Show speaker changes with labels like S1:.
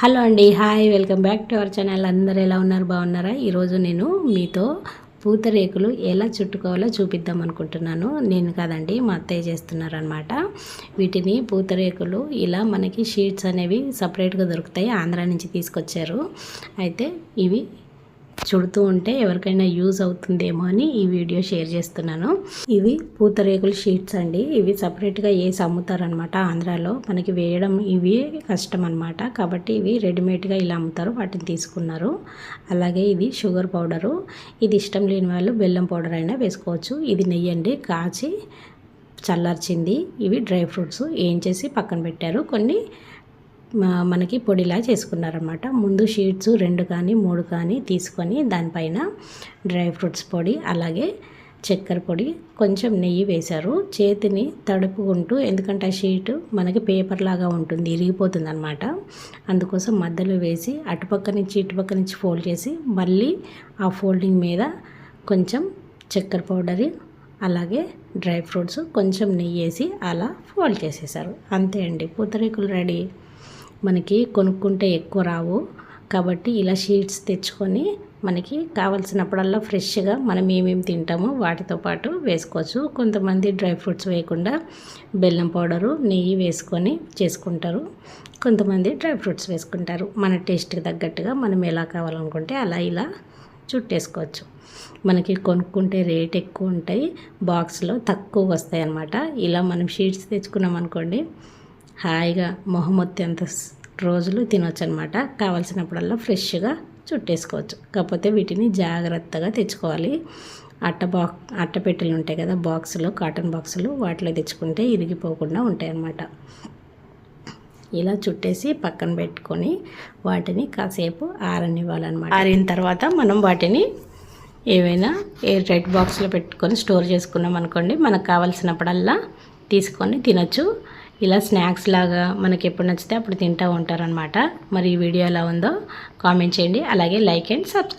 S1: Hello అండి hi welcome back to our channel. అందరు ఎలా ఉన్నారు? బాగున్నారా? ఈరోజు నేను మీతో పూతరేకులు ఎలా చుట్టుకోవాలో చూపిద్దాం అనుకుంటున్నాను. నేను కాదండి మా అత్తయ్య చేస్తున్నారనమాట వీటిని పూతరేకులు ఇలా మనకి షీట్స్ అనేవి సపరేట్గా దొరుకుతాయి ఆంధ్రా నుంచి తీసుకొచ్చారు. అయితే ఇవి చుడుతూ ఉంటే ఎవరికైనా యూజ్ అవుతుందేమో అని ఈ వీడియో షేర్ చేస్తున్నాను. ఇవి పూతరేకుల షీట్స్ అండి. ఇవి సపరేట్గా వేసి అమ్ముతారనమాట ఆంధ్రాలో. మనకి వేయడం ఇవి కష్టం అనమాట కాబట్టి ఇవి రెడీమేడ్గా ఇలా అమ్ముతారు వాటిని తీసుకున్నారు. అలాగే ఇది షుగర్ పౌడరు. ఇది ఇష్టం లేని వాళ్ళు బెల్లం పౌడర్ అయినా వేసుకోవచ్చు. ఇది నెయ్యి అండి కాచి చల్లార్చింది. ఇవి డ్రై ఫ్రూట్స్. ఏం చేసి పక్కన పెట్టారు? కొన్ని మనకి పొడిలా చేసుకున్నారనమాట ముందు షీట్స్ రెండు కానీ మూడు కానీ తీసుకొని దానిపైన డ్రై ఫ్రూట్స్ పొడి అలాగే చక్కెర పొడి కొంచెం నెయ్యి వేశారు. చేతిని తడుపుకుంటూ ఎందుకంటే ఆ షీట్ మనకి పేపర్ లాగా ఉంటుంది ఇరిగిపోతుంది అనమాట అందుకోసం మధ్యలో వేసి అటుపక్క నుంచి ఇటుపక్క నుంచి ఫోల్డ్ చేసి మళ్ళీ ఆ ఫోల్డింగ్ మీద కొంచెం చక్కెర పౌడర్ అలాగే డ్రై ఫ్రూట్స్ కొంచెం నెయ్యి వేసి అలా ఫోల్డ్ చేసేసారు అంతే అండి. పూతరేకులు రెడీ. మనకి కొనుక్కుంటే ఎక్కువ రావు. కాబట్టి ఇలా షీట్స్ తెచ్చుకొని మనకి కావలసినప్పుడల్లా ఫ్రెష్గా మనం ఏమేమి తింటామో వాటితో పాటు వేసుకోవచ్చు. కొంతమంది డ్రై ఫ్రూట్స్ వేయకుండా బెల్లం పౌడరు నెయ్యి వేసుకొని చేసుకుంటారు. కొంతమంది డ్రై ఫ్రూట్స్ వేసుకుంటారు. మన టేస్ట్కి తగ్గట్టుగా మనం ఎలా కావాలనుకుంటే అలా ఇలా చుట్టేసుకోవచ్చు. మనకి కొనుక్కుంటే రేట్ ఎక్కువ ఉంటాయి. బాక్స్లో తక్కువ వస్తాయి అన్నమాట ఇలా మనం షీట్స్ తెచ్చుకున్నాం అనుకోండి హాయిగా మొహమొత్తి అంత రోజులు తినొచ్చు అనమాట కావాల్సినప్పుడల్లా ఫ్రెష్గా చుట్టేసుకోవచ్చు. కాకపోతే వీటిని జాగ్రత్తగా తెచ్చుకోవాలి. అట్ట బాక్ అట్టపెట్టెలు ఉంటాయి కదా బాక్సులు కాటన్ బాక్సులు వాటిలో తెచ్చుకుంటే ఇరిగిపోకుండా ఉంటాయి అన్నమాట ఇలా చుట్టేసి పక్కన పెట్టుకొని వాటిని కాసేపు ఆరనివ్వాలన్నమాట ఆరిన తర్వాత మనం వాటిని ఏవైనా ఎయిర్ టైట్ బాక్స్లో పెట్టుకొని స్టోర్ చేసుకున్నాం అనుకోండి మనకు కావాల్సినప్పుడల్లా తీసుకొని తినొచ్చు. ఇలా స్నాక్స్ లాగా మనకి ఎప్పుడు నచ్చితే అప్పుడు తింటూ ఉంటారనమాట మరి ఈ వీడియో ఎలా ఉందో కామెంట్ చేయండి. అలాగే లైక్ అండ్ సబ్స్క్రైబ్.